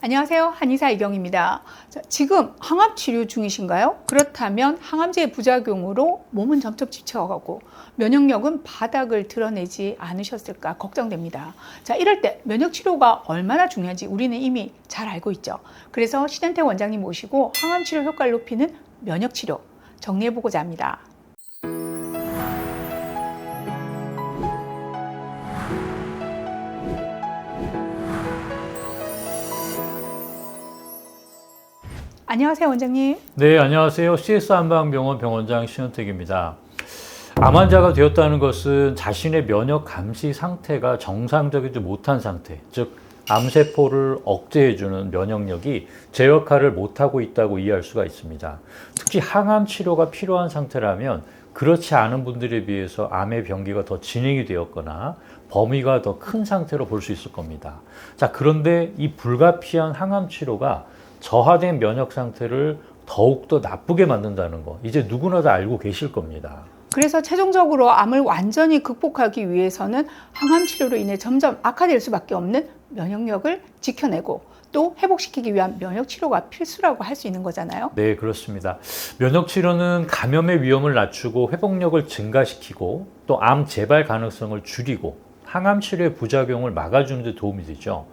안녕하세요. 한의사 이경입니다. 자, 지금 항암 치료 중이신가요? 그렇다면 항암제의 부작용으로 몸은 점점 지쳐가고 면역력은 바닥을 드러내지 않으셨을까 걱정됩니다. 자, 이럴 때 면역 치료가 얼마나 중요한지 우리는 이미 잘 알고 있죠. 그래서 신현태 원장님 모시고 항암 치료 효과를 높이는 면역 치료 정리해 보고자 합니다. 안녕하세요, 원장님. 네, 안녕하세요. CS 한방병원 병원장 신현택입니다. 암 환자가 되었다는 것은 자신의 면역 감시 상태가 정상적이지 못한 상태, 즉 암세포를 억제해주는 면역력이 제 역할을 못하고 있다고 이해할 수가 있습니다. 특히 항암 치료가 필요한 상태라면 그렇지 않은 분들에 비해서 암의 병기가 더 진행이 되었거나 범위가 더 큰 상태로 볼 수 있을 겁니다. 자, 그런데 이 불가피한 항암 치료가 저하된 면역 상태를 더욱더 나쁘게 만든다는 거 이제 누구나 다 알고 계실 겁니다. 그래서 최종적으로 암을 완전히 극복하기 위해서는 항암 치료로 인해 점점 악화될 수밖에 없는 면역력을 지켜내고 또 회복시키기 위한 면역 치료가 필수라고 할 수 있는 거잖아요. 네, 그렇습니다. 면역 치료는 감염의 위험을 낮추고 회복력을 증가시키고 또 암 재발 가능성을 줄이고 항암 치료의 부작용을 막아주는 데 도움이 되죠.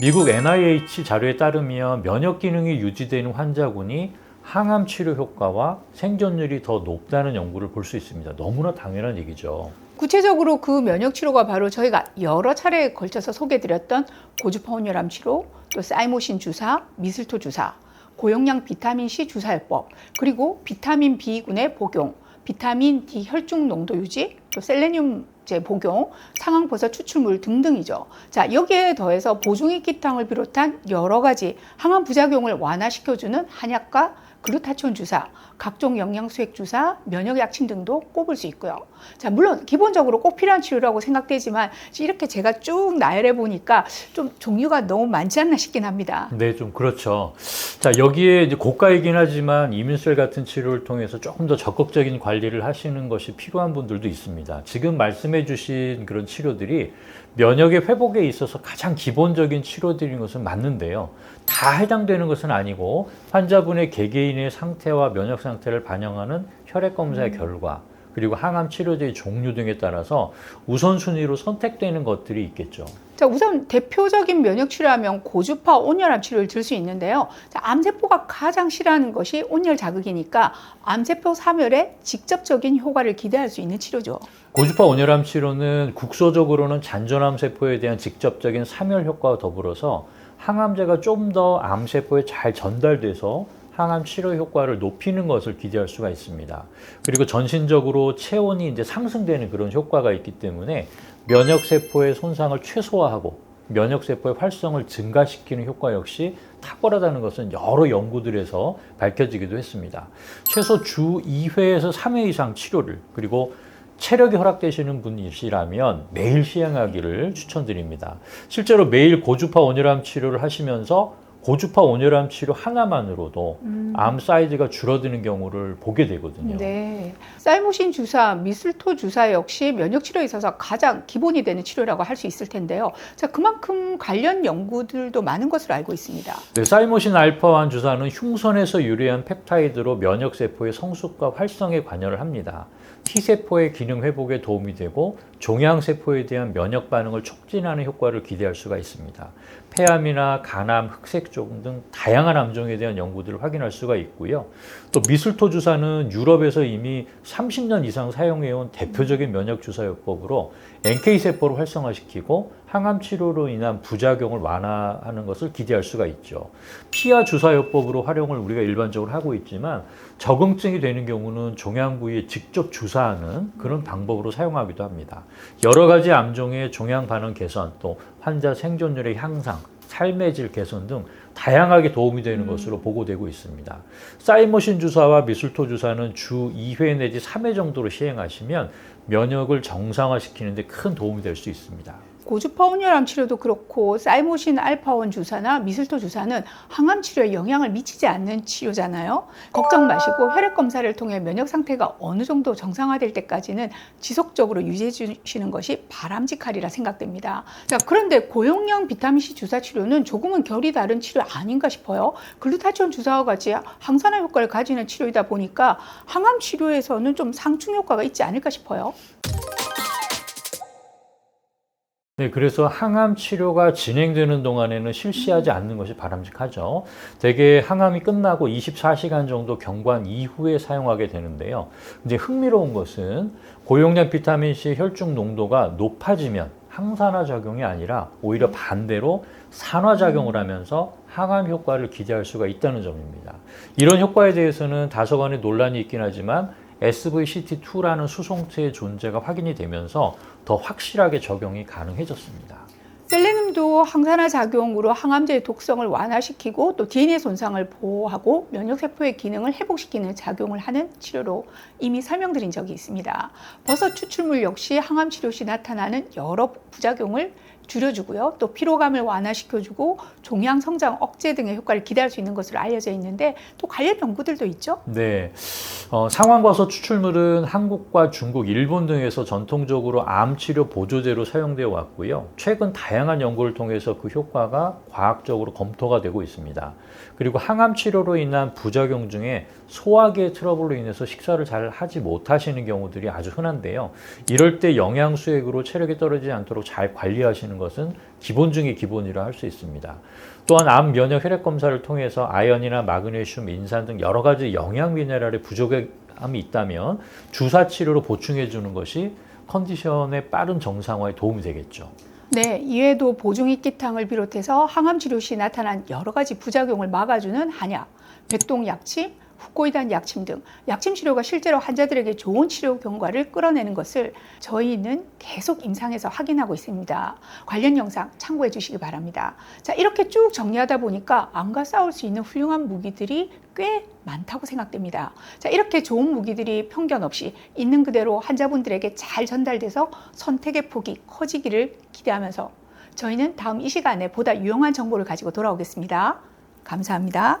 미국 NIH 자료에 따르면 면역 기능이 유지되는 환자군이 항암 치료 효과와 생존율이 더 높다는 연구를 볼 수 있습니다. 너무나 당연한 얘기죠. 구체적으로 그 면역 치료가 바로 저희가 여러 차례에 걸쳐서 소개드렸던 고주파 온열암 치료, 또 사이모신 주사, 미슬토 주사, 고용량 비타민 C 주사요법, 그리고 비타민 B군의 복용, 비타민 D 혈중 농도 유지, 또 셀레늄 제 복용, 상황버섯 추출물 등등이죠. 자, 여기에 더해서 보중익기탕을 비롯한 여러 가지 항암 부작용을 완화시켜주는 한약과 글루타치온 주사, 각종 영양수액 주사, 면역 약침 등도 꼽을 수 있고요. 자, 물론 기본적으로 꼭 필요한 치료라고 생각되지만 이렇게 제가 쭉 나열해 보니까 좀 종류가 너무 많지 않나 싶긴 합니다. 네, 좀 그렇죠. 자, 여기에 이제 고가이긴 하지만 이민셀 같은 치료를 통해서 조금 더 적극적인 관리를 하시는 것이 필요한 분들도 있습니다. 지금 말씀해 주신 그런 치료들이 면역의 회복에 있어서 가장 기본적인 치료들인 것은 맞는데요. 다 해당되는 것은 아니고 환자분의 개개인의 상태와 면역 상태를 반영하는 혈액 검사의 결과 그리고 항암 치료제의 종류 등에 따라서 우선순위로 선택되는 것들이 있겠죠. 자, 우선 대표적인 면역 치료하면 고주파 온열암 치료를 들 수 있는데요. 자, 암세포가 가장 싫어하는 것이 온열 자극이니까 암세포 사멸에 직접적인 효과를 기대할 수 있는 치료죠. 고주파 온열암 치료는 국소적으로는 잔존암 세포에 대한 직접적인 사멸 효과와 더불어서 항암제가 좀 더 암세포에 잘 전달돼서 항암 치료 효과를 높이는 것을 기대할 수가 있습니다. 그리고 전신적으로 체온이 이제 상승되는 그런 효과가 있기 때문에 면역 세포의 손상을 최소화하고 면역 세포의 활성을 증가시키는 효과 역시 탁월하다는 것은 여러 연구들에서 밝혀지기도 했습니다. 최소 주 2회에서 3회 이상 치료를 그리고 체력이 허락되시는 분이시라면 매일 시행하기를 추천드립니다. 실제로 매일 고주파 온열암 치료를 하시면서 고주파 온열암 치료 하나만으로도 암 사이즈가 줄어드는 경우를 보게 되거든요. 네. 사이모신 주사, 미슬토 주사 역시 면역 치료에 있어서 가장 기본이 되는 치료라고 할 수 있을 텐데요. 자, 그만큼 관련 연구들도 많은 것으로 알고 있습니다. 네, 사이모신 알파1 주사는 흉선에서 유래한 펩타이드로 면역 세포의 성숙과 활성에 관여를 합니다. T세포의 기능 회복에 도움이 되고 종양세포에 대한 면역 반응을 촉진하는 효과를 기대할 수가 있습니다. 폐암이나 간암, 흑색종 등 다양한 암종에 대한 연구들을 확인할 수가 있고요. 또 미술토 주사는 유럽에서 이미 30년 이상 사용해온 대표적인 면역 주사요법으로 NK 세포를 활성화시키고 항암 치료로 인한 부작용을 완화하는 것을 기대할 수가 있죠. 피하 주사요법으로 활용을 우리가 일반적으로 하고 있지만 적응증이 되는 경우는 종양 부위에 직접 주사하는 그런 방법으로 사용하기도 합니다. 여러 가지 암종의 종양 반응 개선 또 환자 생존율의 향상 삶의 질 개선 등 다양하게 도움이 되는 것으로 보고되고 있습니다. 사이모신 주사와 미술토 주사는 주 2회 내지 3회 정도로 시행하시면 면역을 정상화시키는 데 큰 도움이 될 수 있습니다. 고주파온혈암 치료도 그렇고 사이모신 알파원 주사나 미슬토 주사는 항암 치료에 영향을 미치지 않는 치료잖아요. 걱정 마시고 혈액 검사를 통해 면역 상태가 어느 정도 정상화될 때까지는 지속적으로 유지해 주시는 것이 바람직하리라 생각됩니다. 자, 그런데 고용량 비타민 C 주사 치료는 조금은 결이 다른 치료 아닌가 싶어요. 글루타치온 주사와 같이 항산화 효과를 가지는 치료이다 보니까 항암 치료에서는 좀 상충 효과가 있지 않을까 싶어요. 네, 그래서 항암 치료가 진행되는 동안에는 실시하지 않는 것이 바람직하죠. 대개 항암이 끝나고 24시간 정도 경관 이후에 사용하게 되는데요. 이제 흥미로운 것은 고용량 비타민 C 혈중 농도가 높아지면 항산화 작용이 아니라 오히려 반대로 산화 작용을 하면서 항암 효과를 기대할 수가 있다는 점입니다. 이런 효과에 대해서는 다소간의 논란이 있긴 하지만 SVCT2라는 수송체의 존재가 확인이 되면서 더 확실하게 적용이 가능해졌습니다. 셀레늄도 항산화 작용으로 항암제의 독성을 완화시키고 또 DNA 손상을 보호하고 면역세포의 기능을 회복시키는 작용을 하는 치료로 이미 설명드린 적이 있습니다. 버섯 추출물 역시 항암 치료 시 나타나는 여러 부작용을 줄여주고요. 또 피로감을 완화시켜주고 종양 성장 억제 등의 효과를 기대할 수 있는 것으로 알려져 있는데 또 관련 연구들도 있죠. 네. 어, 상황버섯 추출물은 한국과 중국, 일본 등에서 전통적으로 암 치료 보조제로 사용되어 왔고요. 최근 다양한 연구를 통해서 그 효과가 과학적으로 검토가 되고 있습니다. 그리고 항암 치료로 인한 부작용 중에 소화기의 트러블로 인해서 식사를 잘 하지 못하시는 경우들이 아주 흔한데요. 이럴 때 영양 수액으로 체력이 떨어지지 않도록 잘 관리하시는 것은 기본 중의 기본이라 할 수 있습니다. 또한 암 면역 혈액 검사를 통해서 아연이나 마그네슘, 인산 등 여러 가지 영양 미네랄의 부족함이 있다면 주사 치료로 보충해 주는 것이 컨디션의 빠른 정상화에 도움이 되겠죠. 네, 이외에도 보중익기탕을 비롯해서 항암 치료 시 나타난 여러 가지 부작용을 막아주는 한약, 백동 약침, 후코이단 약침 등 약침 치료가 실제로 환자들에게 좋은 치료 경과를 끌어내는 것을 저희는 계속 임상에서 확인하고 있습니다. 관련 영상 참고해 주시기 바랍니다. 자, 이렇게 쭉 정리하다 보니까 암과 싸울 수 있는 훌륭한 무기들이 꽤 많다고 생각됩니다. 자, 이렇게 좋은 무기들이 편견 없이 있는 그대로 환자분들에게 잘 전달돼서 선택의 폭이 커지기를 기대하면서 저희는 다음 이 시간에 보다 유용한 정보를 가지고 돌아오겠습니다. 감사합니다.